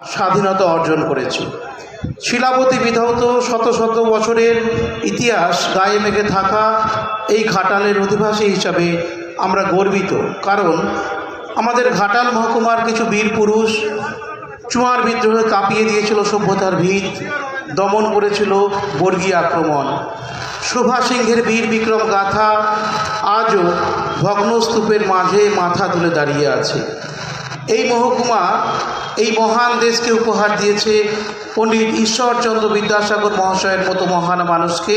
স্বাধীনতা অর্জন করেছি। শিলাবতী বিধৌত শত শত বছরের ইতিহাস গায়ে মেঘে থাকা এই ঘাটালের অধিবাসী হিসাবে আমরা গর্বিত। কারণ আমাদের ঘাটাল মহকুমার কিছু বীর পুরুষ চুয়ার বিদ্রোহে কাঁপিয়ে দিয়েছিল সভ্যতার ভিত, দমন করেছিল বর্গীয় আক্রমণ। শোভা সিংহের বীর বিক্রম গাথা আজও ভগ্নস্তূপের মাঝে মাথা তুলে দাঁড়িয়ে আছে। এই মহকুমা এই মহান দেশকে উপহার দিয়েছে পণ্ডিত ঈশ্বরচন্দ্র বিদ্যাসাগর মহাশয়ের মতো মহান মানুষকে।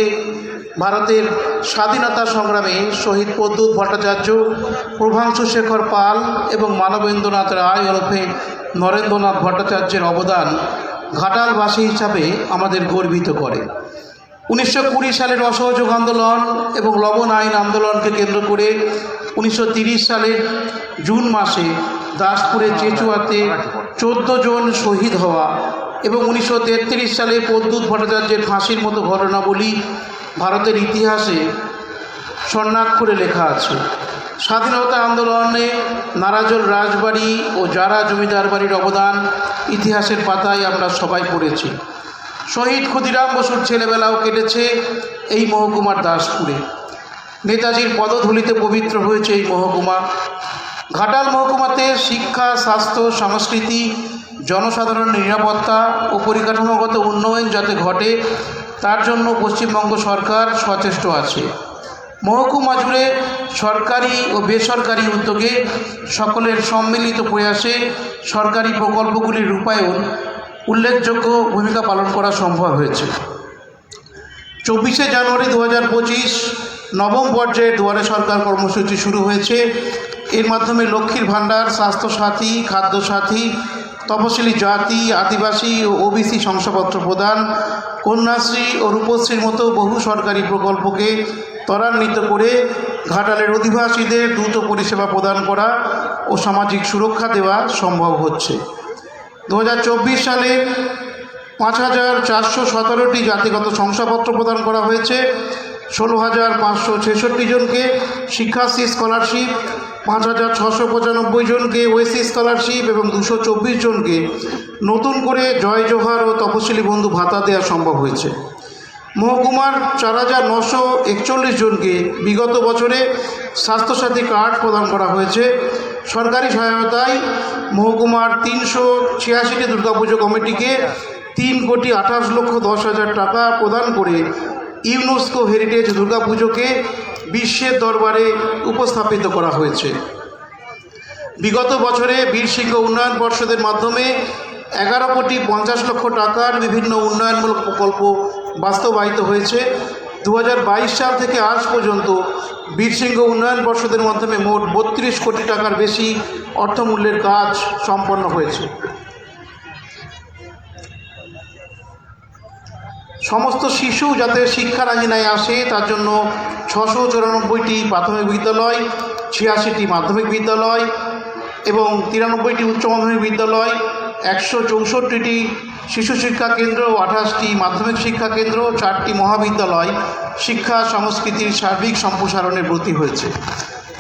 ভারতের স্বাধীনতা সংগ্রামে শহীদ প্রদ্যুৎ ভট্টাচার্য, প্রভাংশু শেখর পাল এবং মানবেন্দ্রনাথ রায় ওরফে নরেন্দ্রনাথ ভট্টাচার্যের অবদান ঘাটালবাসী হিসাবে আমাদের গর্বিত করে। উনিশশো কুড়ি সালের অসহযোগ আন্দোলন এবং লবণ আইন আন্দোলনকে কেন্দ্র করে উনিশশো সালের জুন মাসে দাসপুরের চেচুয়াতে চোদ্দ জন শহীদ হওয়া এবং উনিশশো তেত্রিশ সালে প্রদ্যুৎ ভট্টাচার্যের ফাঁসির মতো ঘটনাবলী ভারতের ইতিহাসে স্বর্ণাক্ষরে লেখা আছে। স্বাধীনতা আন্দোলনে নারাজল রাজবাড়ি ও যারা জমিদার বাড়ির অবদান ইতিহাসের পাতায় আমরা সবাই পড়েছি। শহীদ ক্ষুদিরাম বসুর ছেলেবেলাও কেটেছে এই মহকুমার দাসপুরে। নেতাজির পদধূলিতে পবিত্র হয়েছে এই মহকুমা। ঘাটাল মহকুমাতে শিক্ষা, স্বাস্থ্য, সংস্কৃতি জনসাধারণের নিরাপত্তা ও পরিকাঠামোগত উন্নয়ন যাতে ঘটে, তার জন্য পশ্চিমবঙ্গ সরকার সচেষ্ট আছে। মহকুমা জুড়ে সরকারি ও বেসরকারি উদ্যোগে সকলের সম্মিলিত প্রয়াসে সরকারি প্রকল্পগুলির রূপায়ণ উল্লেখযোগ্য ভূমিকা পালন করা সম্ভব হয়েছে। চব্বিশে জানুয়ারি দু হাজার পঁচিশ নবম পর্যায়ে দুয়ারে সরকার কর্মসূচি শুরু হয়েছে। এর মাধ্যমে লক্ষ্মীর ভাণ্ডার, স্বাস্থ্যসাথী, খাদ্যসাথী, তপশিলি জাতি, আদিবাসী ও ওবিসি শংসাপত্র প্রদান, কন্যাশ্রী ও রূপশ্রীর মতো বহু সরকারি প্রকল্পকে ত্বরান্বিত করে ঘাটালের অধিবাসীদের দ্রুত পরিষেবা প্রদান করা ও সামাজিক সুরক্ষা দেওয়া সম্ভব হচ্ছে। দু হাজার চব্বিশ সালে পাঁচ হাজার চারশো সতেরোটি জাতিগত শংসাপত্র প্রদান করা হয়েছে। ষোলো হাজার পাঁচশো ছেষট্টি জনকে শিক্ষাশ্রী স্কলারশিপ, পাঁচ হাজার ছশো পঁচানব্বই জনকে ওয়েসি স্কলারশিপ এবং দুশো চব্বিশ জনকে নতুন করে জয় জোহার ও তপশিলি বন্ধু ভাতা দেওয়া সম্ভব হয়েছে। মহকুমার চার হাজার নশো একচল্লিশ জনকে বিগত বছরে স্বাস্থ্যসাথী কার্ড প্রদান করা হয়েছে। সরকারি সহায়তায় মহকুমার তিনশো ছিয়াশিটি দুর্গাপুজো কমিটিকে তিন কোটি আঠাশ লক্ষ দশ হাজার টাকা প্রদান করে ইউনেস্কো হেরিটেজ দুর্গাপুজোকে বিশ্বের দরবারে উপস্থাপিত করা হয়েছে। বিগত বছরে বীরসিংহ উন্নয়ন পর্ষদের মাধ্যমে এগারো কোটি পঞ্চাশ লক্ষ টাকার বিভিন্ন উন্নয়নমূলক প্রকল্প বাস্তবায়িত হয়েছে। দু হাজার বাইশ সাল থেকে আজ পর্যন্ত বীরসিংহ উন্নয়ন পর্ষদের মাধ্যমে মোট বত্রিশ কোটি টাকার বেশি অর্থমূল্যের কাজ সম্পন্ন হয়েছে। সমস্ত শিশু যাতে শিক্ষার আঙিনায় আসে, তার জন্য ছশো চুরানব্বইটি প্রাথমিক বিদ্যালয়, ছিয়াশিটি মাধ্যমিক বিদ্যালয় এবং তিরানব্বইটি উচ্চ মাধ্যমিক বিদ্যালয়, একশো চৌষট্টিটি শিশু শিক্ষা কেন্দ্র আঠাশটি মাধ্যমিক শিক্ষা কেন্দ্র চারটি মহাবিদ্যালয় শিক্ষা সংস্কৃতির সার্বিক সম্প্রসারণের ব্রতী হয়েছে।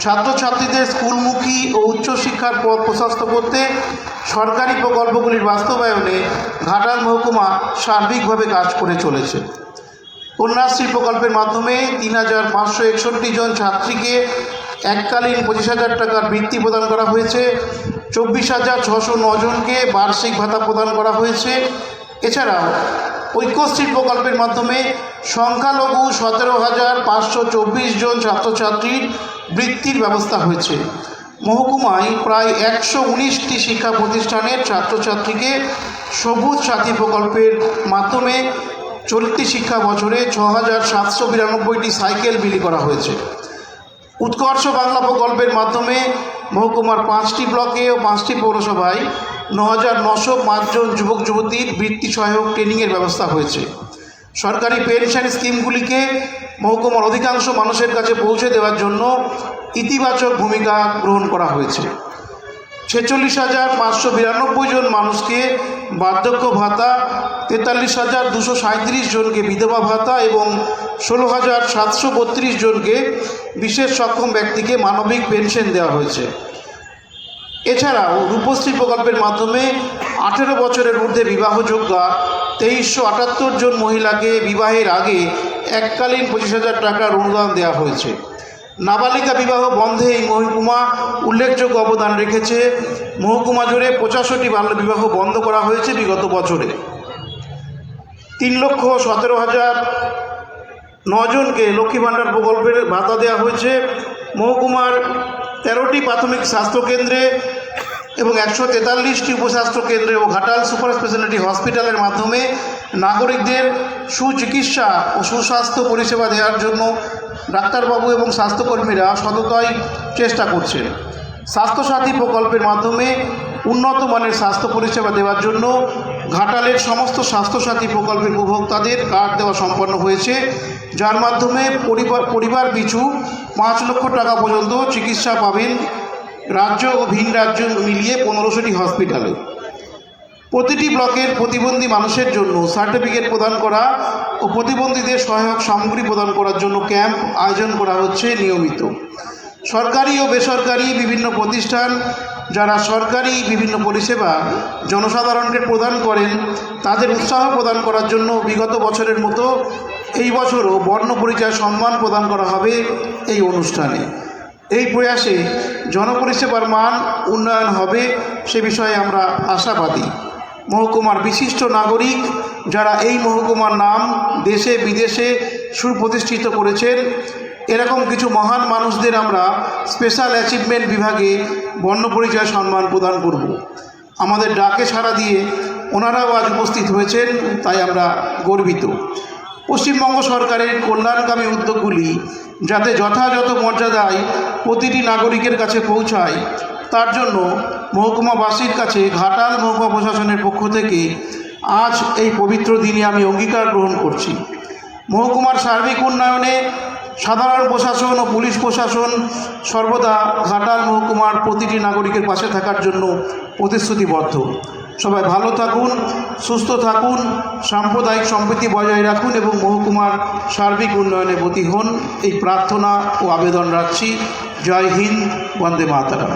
ছাত্রছাত্রীদের স্কুলমুখী ও উচ্চশিক্ষার পথ প্রশস্ত করতে সরকারি প্রকল্পগুলির বাস্তবায়নে ঘাটাল মহকুমা সার্বিকভাবে কাজ করে চলেছে। কন্যাশ্রী প্রকল্পের মাধ্যমে তিন হাজার পাঁচশো একষট্টি জন ছাত্রীকে এককালীন পঁচিশ হাজার টাকার বৃত্তি প্রদান করা হয়েছে। চব্বিশ হাজার ছশো জনকে বার্ষিক ভাতা প্রদান করা হয়েছে। এছাড়াও ঐক্যশ্রী প্রকল্পের মাধ্যমে সংখ্যালঘু সতেরো হাজার পাঁচশো চব্বিশ জন ছাত্রছাত্রীর বৃত্তির ব্যবস্থা হয়েছে। মহকুমায় প্রায় একশো উনিশটি শিক্ষা প্রতিষ্ঠানের ছাত্রছাত্রীকে সবুজ সাথী প্রকল্পের মাধ্যমে চলতি শিক্ষা বছরে ছ হাজার সাতশো বিরানব্বইটি সাইকেল বিলি করা হয়েছে। উৎকর্ষ বাংলা প্রকল্পের মাধ্যমে মহকুমার পাঁচটি ব্লকে ও পাঁচটি পৌরসভায় ন হাজার নশো পাঁচজন যুবক, যুবতীর বৃত্তি সহায়ক ট্রেনিংয়ের ব্যবস্থা হয়েছে। সরকারি পেনশন স্কিমগুলিকে মহকুমার অধিকাংশ মানুষের কাছে পৌঁছে দেওয়ার জন্য ইতিবাচক ভূমিকা গ্রহণ করা হয়েছে। ছেচল্লিশ হাজার পাঁচশো বিরানব্বই জন মানুষকে বার্ধক্য ভাতা, তেতাল্লিশ হাজার দুশো সাঁত্রিশ জনকে বিধবা ভাতা এবং ষোলো হাজার সাতশো বত্রিশ জনকে বিশেষ সক্ষম ব্যক্তিকে মানবিক পেনশন দেওয়া হয়েছে। এছাড়াও রূপশ্রী প্রকল্পের মাধ্যমে আঠেরো বছরের ঊর্ধ্বে বিবাহযোগ্যা তেইশশো আটাত্তর জন মহিলাকে বিবাহের আগে এককালীন পঁচিশ হাজার টাকার অনুদান দেওয়া হয়েছে। নাবালিকা বিবাহ বন্ধে এই মহকুমা উল্লেখযোগ্য অবদান রেখেছে। মহকুমা জুড়ে পঁচাশিটি বাল্যবিবাহ বন্ধ করা হয়েছে বিগত বছরে। তিন লক্ষ সতেরো হাজার নজনকে লক্ষ্মী ভাণ্ডার প্রকল্পের ভাতা দেওয়া হয়েছে। মহকুমার তেরোটি প্রাথমিক স্বাস্থ্যকেন্দ্রে এবং একশো তেতাল্লিশটি উপস্বাস্থ্য কেন্দ্রে ও ঘাটাল সুপার স্পেশালিটি হসপিটালের মাধ্যমে নাগরিকদের সুচিকিৎসা ও সুস্বাস্থ্য পরিষেবা দেওয়ার জন্য ডাক্তারবাবু এবং স্বাস্থ্যকর্মীরা সততাই চেষ্টা করছেন। স্বাস্থ্যসাথী প্রকল্পের মাধ্যমে উন্নত মানের স্বাস্থ্য পরিষেবা দেওয়ার জন্য ঘাটালের সমস্ত স্বাস্থ্যসাথী প্রকল্পের উপভোক্তাদের কার্ড দেওয়া সম্পন্ন হয়েছে। যার মাধ্যমে পরিবার পরিবার পিছু পাঁচ লক্ষ টাকা পর্যন্ত চিকিৎসা পাবেন রাজ্য ও ভিন রাজ্য মিলিয়ে পনেরোশোটি হসপিটালে। প্রতিটি ব্লকের প্রতিবন্ধী মানুষের জন্য সার্টিফিকেট প্রদান করা ও প্রতিবন্ধীদের সহায়ক সামগ্রী প্রদান করার জন্য ক্যাম্প আয়োজন করা হচ্ছে নিয়মিত। সরকারি ও বেসরকারি বিভিন্ন প্রতিষ্ঠান যারা সরকারি বিভিন্ন পরিষেবা জনসাধারণকে প্রদান করেন, তাদের উৎসাহ প্রদান করার জন্য বিগত বছরের মতো এই বছরও বর্ণ পরিচয় সম্মান প্রদান করা হবে এই অনুষ্ঠানে। এই প্রয়াসে জনপরিষেবার মান উন্নয়ন হবে সে বিষয়ে আমরা আশাবাদী। মহকুমার বিশিষ্ট নাগরিক যারা এই মহকুমার নাম দেশে, বিদেশে সুপ্রতিষ্ঠিত করেছেন, এরকম কিছু মহান মানুষদের আমরা স্পেশাল অ্যাচিভমেন্ট বিভাগে বর্ণপরিচয় সম্মান প্রদান করব। আমাদের ডাকে সাড়া দিয়ে ওনারাও আজ উপস্থিত হয়েছেন, তাই আমরা গর্বিত। পশ্চিমবঙ্গ সরকারের কল্যাণকামী উদ্যোগগুলি যাতে যথাযথ মর্যাদায় প্রতিটি নাগরিকের কাছে পৌঁছায়, তার জন্য মহকুমাবাসীর কাছে ঘাটাল মহকুমা প্রশাসনের পক্ষ থেকে আজ এই পবিত্র দিনে আমি অঙ্গীকার গ্রহণ করছি। মহকুমার সার্বিক উন্নয়নে সাধারণ প্রশাসন ও পুলিশ প্রশাসন সর্বদা ঘাটাল মহকুমার প্রতিটি নাগরিকের পাশে থাকার জন্য প্রতিশ্রুতিবদ্ধ। সবাই ভালো থাকুন, সুস্থ থাকুন, সাম্প্রদায়িক সম্প্রীতি বজায় রাখুন এবং মহকুমার সার্বিক উন্নয়নে ব্রতী হন। এই প্রার্থনা ও আবেদন রাখছি। জয় হিন্দ, বন্দে মাতারা